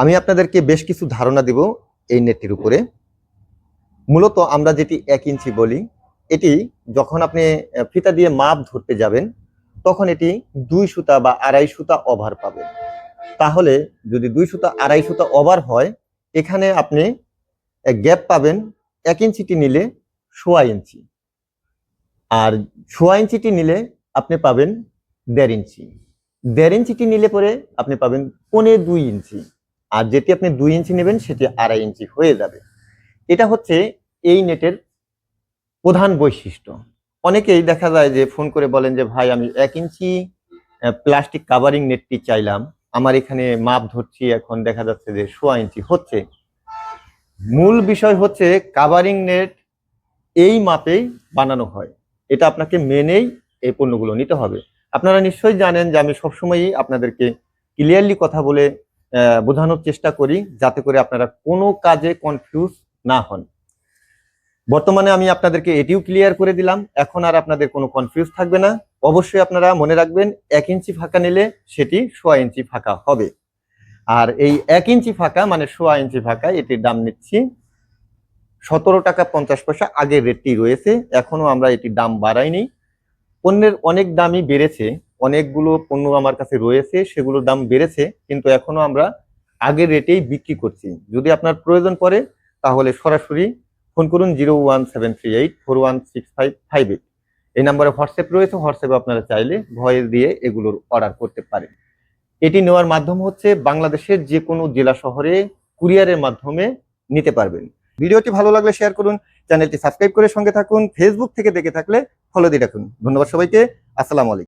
আমি আপনাদেরকে বেশ কিছু ধারণা দেব এই নেটটির উপরে। মূলত আমরা যেটি এক ইঞ্চি বলি, এটি যখন আপনি ফিতা দিয়ে মাপ ধরতে যাবেন, তখন এটি দুই সুতা বা আড়াই সুতা ওভার পাবেন। তাহলে যদি দুই সুতা, আড়াই সুতা ওভার হয়, এখানে আপনি গ্যাপ পাবেন এক ইঞ্চিটি নিলে সোয়া ইঞ্চি। আর সোয়া ইঞ্চিটি নিলে আপনি পাবেন দেড় ইঞ্চি। দেড় ইঞ্চিটি নিলে পরে আপনি পাবেন পনে দুই ইঞ্চি। আর যেটি আপনি দুই ইঞ্চি নেবেন, সেটি আড়াই ইঞ্চি হয়ে যাবে। এটা হচ্ছে এই নেটের প্রধান বৈশিষ্ট্য। অনেকেই দেখা যায় যে ফোন করে বলেন যে, ভাই, আমি এক ইঞ্চি প্লাস্টিক কাভারিং নেটটি চাইলাম। আমার এখানে মাপ ধরছি, এখন দেখা যাচ্ছে যে সোয়া ইঞ্চি হচ্ছে। মূল বিষয় হচ্ছে কাভারিং নেট এই মাপেই বানানো হয়। এটা আপনাকে মেনেই এই পণ্যগুলো নিতে হবে। আপনারা নিশ্চয়ই জানেন যে আমি সবসময়ই আপনাদেরকে ক্লিয়ারলি কথা বলে বোঝানোর চেষ্টা করি যাতে করে আপনারা কোনো কাজে কনফিউজ না হন। বর্তমানে আমি আপনাদেরকে এটিও ক্লিয়ার করে দিলাম, এখন আর আপনাদের কোনো কনফিউজ থাকবে না। অবশ্যই আপনারা মনে রাখবেন, এক ইঞ্চি ফাঁকা নিলে সেটি সোয়া ইঞ্চি ফাঁকা হবে। আর এই এক ইঞ্চি ফাঁকা মানে সোয়া ইঞ্চি ফাঁকা, এটির দাম নিচ্ছি সতেরো টাকা পঞ্চাশ পয়সা, আগের রেটটি রয়েছে এখনও আমরা এটির দাম বাড়াইনি। পণ্যের অনেক দামই বেড়েছে অনেকগুলো পণ্য আমার কাছে রয়েছে, সেগুলোর দাম বেড়েছে, কিন্তু এখনও আমরা আগের রেটেই বিক্রি করছি। যদি আপনার প্রয়োজন পড়ে, তাহলে সরাসরি ফোন করুন zero one seven three eight four one six five five eight. এই নাম্বারে হোয়াটসঅ্যাপ রয়েছে, হোয়াটসঅ্যাপে আপনারা চাইলে ভয়েস দিয়ে এগুলোর অর্ডার করতে পারেন। এটি নেওয়ার মাধ্যম হচ্ছে বাংলাদেশের যে কোনো জেলা শহরে কুরিয়ারের মাধ্যমে নিতে পারবেন। ভিডিওটি ভালো লাগলে শেয়ার করুন, চ্যানেলটি সাবস্ক্রাইব করে সঙ্গে থাকুন, ফেসবুক থেকে দেখে থাকলে ফলো দিয়ে রাখুন। ধন্যবাদ সবাইকে, আসসালামু আলাইকুম।